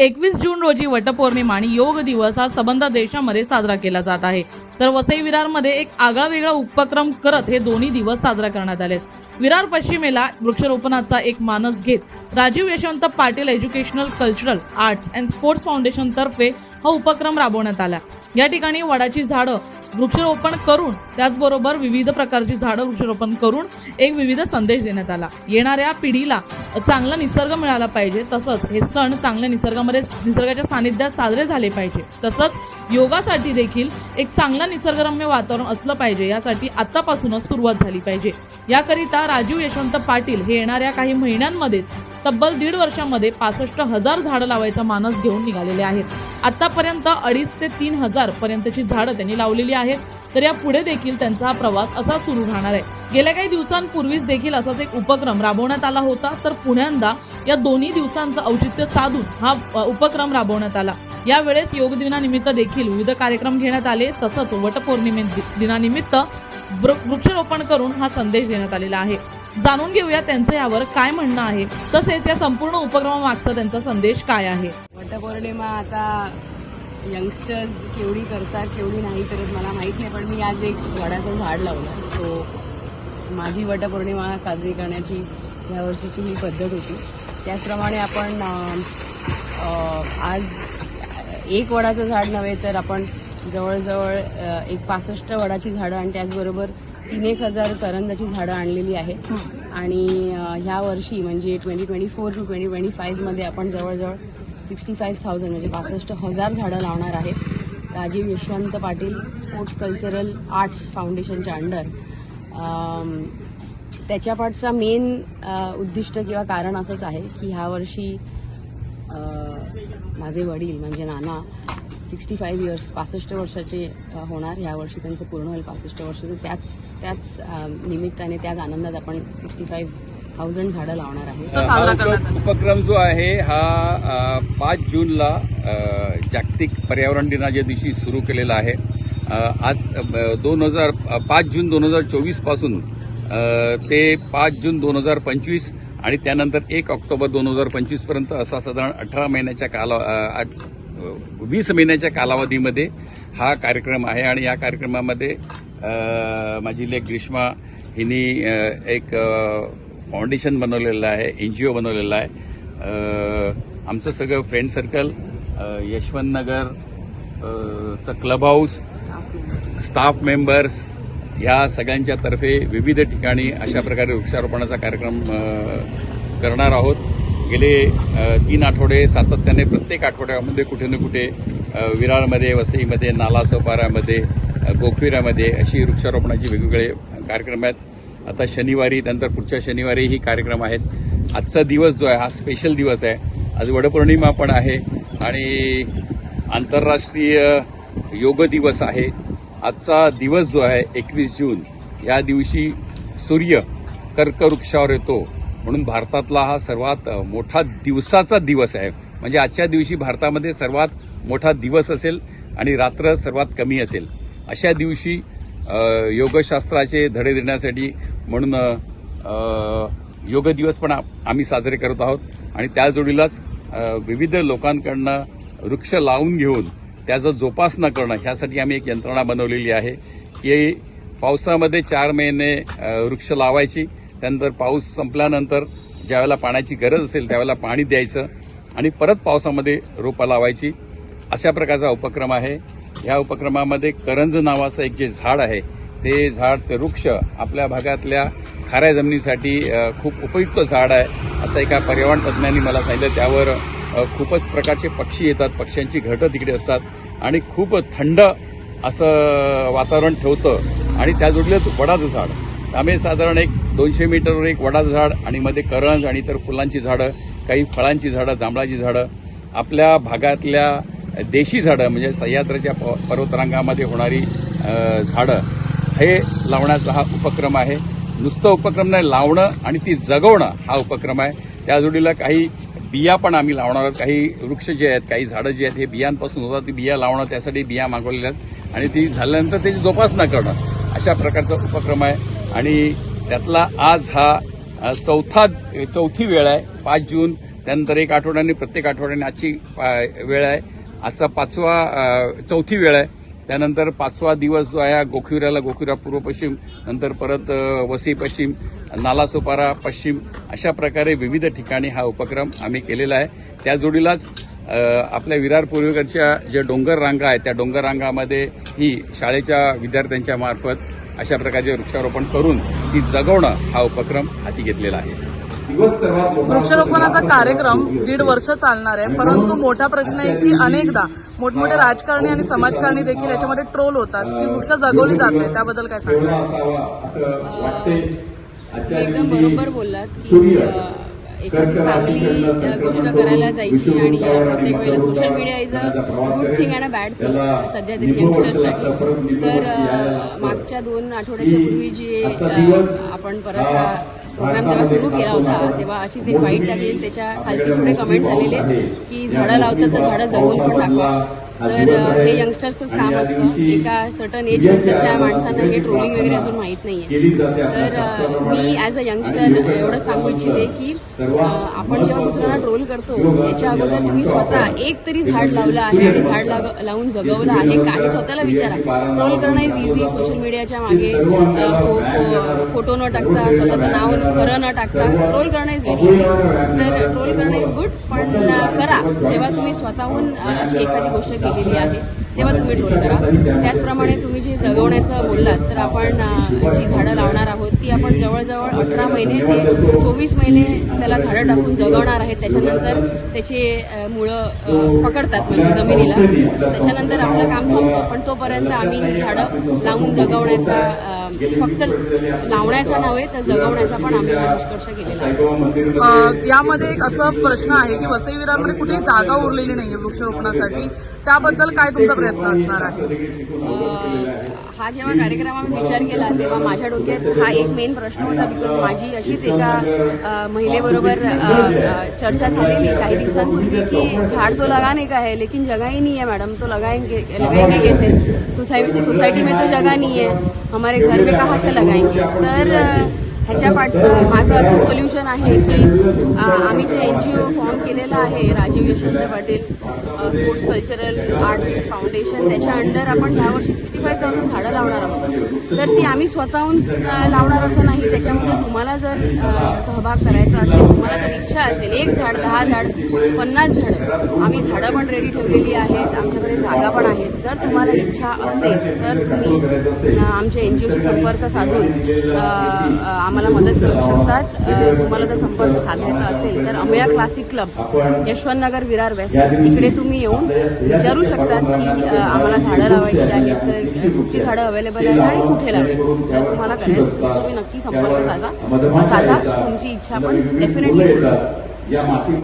एकवीस जून रोजी वटपौर्णिमा आणि योग दिवस हा संबंध देशामध्ये साजरा केला जात आहे. तर वसई विरारमध्ये एक आगळा वेगळा उपक्रम करत हे दोन्ही दिवस साजरा करण्यात आले विरार पश्चिमेला वृक्षारोपणाचा एक मानस घेत Rajiv Yashwant Patil educational cultural arts and sports foundation तर्फे हा उपक्रम राबवण्यात आला. या ठिकाणी वडाची झाडं वृक्षारोपण करून त्याचबरोबर विविध प्रकारची झाडं वृक्षारोपण करून एक विविध संदेश देण्यात आला. येणाऱ्या पिढीला चांगला निसर्ग मिळाला पाहिजे. तसंच हे सण चांगल्या निसर्गामध्ये निसर्गाच्या सानिध्यात साजरे झाले पाहिजे. तसंच योगासाठी देखील एक चांगलं निसर्गरम्य वातावरण असलं पाहिजे. यासाठी आतापासूनच सुरुवात झाली पाहिजे. याकरिता राजीव यशवंत पाटील हे येणाऱ्या काही महिन्यांमध्येच तब्बल दीड वर्षामध्ये पासष्ट हजार झाडं लावायचा मानस घेऊन निघालेले आहेत. आतापर्यंत अडीच ते तीन हजार पर्यंतची झाडं त्यांनी लावलेली आहेत. तर या पुढे देखील त्यांचा हा प्रवास असा सुरू राहणार आहे. गेल्या काही दिवसांपूर्वीच देखील असाच एक उपक्रम राबवण्यात आला होता. तर पुण्यांदा या दोन्ही दिवसांचं औचित्य साधून हा उपक्रम राबवण्यात आला. यावेळेस योग दिनानिमित्त देखील विविध कार्यक्रम घेण्यात आले. तसंच वटपौर्णिमे दिनानिमित्त वृ- वृक्षारोपण करून हा संदेश देण्यात आलेला आहे. जाणून घेऊया त्यांचं यावर काय म्हणणं आहे. तसेच या संपूर्ण उपक्रमामागचा त्यांचा संदेश काय आहे? वटपौर्णिमा आता यंगस्टर्स केवढी करतात केवढी नाही करत मला माहीत नाही पण मी आज एक वडाचं झाड लावलं. सो माझी वटपौर्णिमा साजरी करण्याची ह्या वर्षीची ही पद्धत होती. त्याचप्रमाणे आपण आज एक वडाचं झाड नव्हे तर आपण जवळजवळ एक पासष्ट वडाची झाडं आणि त्याचबरोबर तीन एक हजार करंजाची झाडं आणलेली आहेत. आणि ह्या वर्षी म्हणजे twenty twenty four to twenty twenty फाईव्हमध्ये आपण जवळजवळ सिक्स्टी फाईव्ह थाउजंड म्हणजे पासष्ट हजार झाडं लावणार आहेत. Rajiv Yashwant Patil sports cultural arts फाउंडेशनच्या अंडर. अम, त्याच्या पाठचा मेन उद्दिष्ट किंवा कारण असंच आहे की ह्या वर्षी अ, माझे वडील म्हणजे नाना सिक्स्टी फाईव्ह इयर्स पासष्ट वर्षाचे होणार. ह्या वर्षी त्यांचं पूर्ण होईल पासष्ट वर्ष. त्याच त्याच निमित्ताने त्याच आनंदात आपण सिक्स्टी फाईव्ह थाउजंड झाडं लावणार आहे. उपक्रम जो आहे हा पाच जूनला जागतिक पर्यावरण दिनाच्या दिवशी सुरू केलेला आहे. आज दोन हजार पाच जून दोन हजार चोवीसपासून ते पाच जून दोन हजार पंचवीस आणि त्यानंतर एक ऑक्टोबर दोन हजार पंचवीसपर्यंत असा साधारण अठरा महिन्याच्या काला वीस महिन्याच्या कालावधीमध्ये हा कार्यक्रम आहे. आणि या कार्यक्रमामध्ये माझी लेख ग्रीष्मा हिनी एक फाउंडेशन बनवलेलं आहे एन जी ओ बनवलेलं आहे. आमचं सगळं फ्रेंड सर्कल यशवंत नगर चं क्लब हाऊस स्टाफ मेंबर्स ह्या सगळ्यांच्या तर्फे विविध ठिकाणी अशा प्रकारे वृक्षारोपणाचा कार्यक्रम करणार आहोत. गेले तीन आठवडे सातत्याने प्रत्येक आठवड्यामध्ये कुठे ना कुठे विरारमध्ये वसईमध्ये नालासोपाऱ्यामध्ये अ, अशी वृक्षारोपणाची वेगवेगळे कार्यक्रम आहेत. आता शनिवारी त्यानंतर पुढच्या शनिवारीही कार्यक्रम आहेत. आजचा दिवस जो आहे हा स्पेशल दिवस आहे. आज वडपौर्णिमा पण आहे आणि आंतरराष्ट्रीय योग दिवस आहे. आजचा दिवस जो आहे एकवीस जून या दिवशी सूर्य कर्कवृक्षावर येतो. म्हणून भारतातला हा सर्वात मोठा दिवसाचा दिवस आहे. म्हणजे आजच्या दिवशी भारतामध्ये सर्वात मोठा दिवस असेल आणि रात्र सर्वात कमी असेल. अशा दिवशी योगशास्त्राचे धडे देण्यासाठी म्हणून योग दिवस पण आम्ही साजरे करत आहोत. आणि त्या जोडीलाच विविध लोकांकडनं वृक्ष लावून घेऊन त्याचं जोपासना करणं ह्यासाठी आम्ही एक यंत्रणा बनवलेली आहे की पावसामध्ये चार महिने वृक्ष लावायची त्यानंतर पाऊस संपल्यानंतर ज्यावेळेला पाण्याची गरज असेल त्यावेळेला पाणी द्यायचं आणि परत पावसामध्ये रोपं लावायची. अशा प्रकारचा उपक्रम आहे. ह्या उपक्रमामध्ये करंज नावाचं एक जे झाड आहे ते झाड ते वृक्ष आपल्या भागातल्या खाऱ्या जमिनीसाठी खूप उपयुक्त झाड आहे असं एका पर्यावरण तज्ज्ञांनी मला सांगितलं. त्यावर खूपच प्रकारचे पक्षी येतात पक्ष्यांची घरटं तिकडे असतात आणि खूप थंड असं वातावरण ठेवतं. आणि त्या जोडीलाच वडाचं झाड. आम्ही साधारण एक दोनशे मीटरवर एक वडाचं झाड आणि मध्ये करंज आणि इतर फुलांची झाडं काही फळांची झाडं जांभळाची झाडं आपल्या भागातल्या देशी झाडं म्हणजे सह्याद्रीच्या प- पर्वतरांगामध्ये होणारी झाडं हे लावण्याचा हा उपक्रम आहे. नुसतं उपक्रम नाही लावणं आणि ती जगवणं हा उपक्रम आहे. त्या जोडीला काही बिया पण आम्ही लावणार आहोत. काही वृक्ष जे आहेत काही झाडं जी आहेत हे बियांपासून होतात. ती बिया लावणं त्यासाठी बिया मागवलेल्या आहेत. आणि ती झाल्यानंतर त्याची जोपासना करणं अशा प्रकारचा उपक्रम आहे. आणि त्यातला आज हा चौथा चौथी वेळ आहे. पाच जून त्यानंतर एक आठवड्याने प्रत्येक आठवड्याने आजची वेळ आहे. आजचा पाचवा चौथी वेळ आहे. त्यानंतर पाचवा दिवस जो आहे हा गोखिवऱ्याला गोखिवरा पूर्व पश्चिम नंतर परत वसी वसई पश्चिम नालासोपारा पश्चिम अशा प्रकारे विविध ठिकाणी हा उपक्रम आम्ही केलेला आहे. त्या जोडीलाच आपल्या विरार पूर्वेकडच्या ज्या डोंगर रांगा आहेत त्या डोंगर रांगामध्ये ही शाळेच्या विद्यार्थ्यांच्या मार्फत अशा प्रकारचे वृक्षारोपण करून ती जगवणं हा उपक्रम हाती घेतलेला आहे. वृक्षारोपणाचा कार्यक्रम दीड वर्ष चालणार आहे. परंतु मोठा प्रश्न आहे की अनेकदा मोठमोठे राजकारणी आणि समाजकारणी देखील याच्यामध्ये ट्रोल होतात. की वृक्ष जगवली जात नाही. त्याबद्दल काय सांगा तुम्ही एकदम बरोबर बोललात की एखादी चांगली गोष्ट करायला जायची आणि प्रत्येक वेळेला social media is a good thing and a bad thing सध्या तरी यंगस्टर्ससाठी तर मागच्या दोन आठवड्याच्या पूर्वी जी आपण परत प्रोग्राम जेव्हा सुरू केला होता तेव्हा अशीच एक वाईट टाकलेली त्याच्या खालती थोडे कमेंट झालेले की झाडं लावतात तर झाडं जगून पण टाकवा तर हे यंगस्टर्सच काम असतं एका सर्टन एज नंतरच्या माणसांना हे ट्रोलिंग वगैरे अजून माहीत नाहीये. तर मी ॲज अ यंगस्टर एवढं सांगू इच्छिते की आपण जेव्हा दुसऱ्यांना ट्रोल करतो याच्या अगोदर तुम्ही स्वतः एक तरी झाड लावलं आहे आणि झाड लावून जगवलं आहे का हे स्वतःला विचारा. ट्रोल करणं इज इझी सोशल मीडियाच्या मागे फोटो न टाकता स्वतःचं नाव खरं न टाकता. ट्रोल करणं इज व्हेरी इझी तर ट्रोल करणं इज गुड पण करा जेव्हा तुम्ही स्वतःहून अशी एखादी गोष्ट केलेली आहे. तेव्हा तुम्ही ट्रोल करा. त्याचप्रमाणे तुम्ही जे जगवण्याचं बोललात तर आपण जी झाडं लावणार आहोत ती आपण जवळजवळ अठरा महिने ते चोवीस महिने त्याला झाडं टाकून जगवणार आहेत. त्याच्यानंतर त्याचे मुळं पकडतात म्हणजे जमिनीला. त्याच्यानंतर आपलं काम संपतं पण तोपर्यंत आम्ही ही झाडं लावून जगवण्याचा फक्त लावण्याचा नव्हे तर जगवण्याचा पण आम्ही निष्कर्ष केलेला आहे. यामध्ये एक असा प्रश्न आहे की वसई विरारमध्ये कुठेही जागा उरलेली नाहीये वृक्षारोपणासाठी. त्याबद्दल काय तुमचा प्रयत्न असणार आहे. हा जेव्हा कार्यक्रम आम्ही विचार केला तेव्हा माझ्या डोक्यात हा एक मेन प्रश्न होता बिकॉज माझी अशीच एका महिलेबरोबर चर्चा झालेली काही दिवसांपूर्वी की झाड तो लगाने का है लेकिन जगह ही नहीं है मैडम तो लगाएंगे लगाएंगे कैसे? सोसाइटी में तो जगह नहीं है हमारे घर में कहाँ से लगाएंगे? तर ह्याच्या पाठचं माझं असं सोल्युशन आहे की आम्ही जे एन जी ओ फॉर्म केलेलं आहे Rajiv Yashwant Patil sports cultural arts foundation त्याच्या अंडर आपण ह्यावर्षी सिक्स्टी फाईव्ह थाउजंड झाडं लावणार आहोत. तर ती आम्ही स्वतःहून लावणार असं नाही. त्याच्यामध्ये तुम्हाला जर सहभाग करायचा असेल तुम्हाला जर इच्छा असेल एक झाड दहा झाड पन्नास झाडं आम्ही झाडं पण रेडी ठेवलेली आहेत आमच्याकडे जागा पण आहेत. जर तुम्हाला इच्छा असेल तर तुम्ही आमच्या एन जी ओशी संपर्क साधून आम आम्हाला मदत करू शकतात. तुम्हाला जर संपर्क साधायचा असेल तर Amaya classic club Yashwantnagar Virar west इकडे तुम्ही येऊन विचारू शकतात की आम्हाला झाडं लावायची आहेत तर कुठची झाडं अवेलेबल आहेत आणि कुठे लावायची जर तुम्हाला करायचं असेल तुम्ही नक्की संपर्क साधा. साधा तुमची इच्छा आपण डेफिनेटली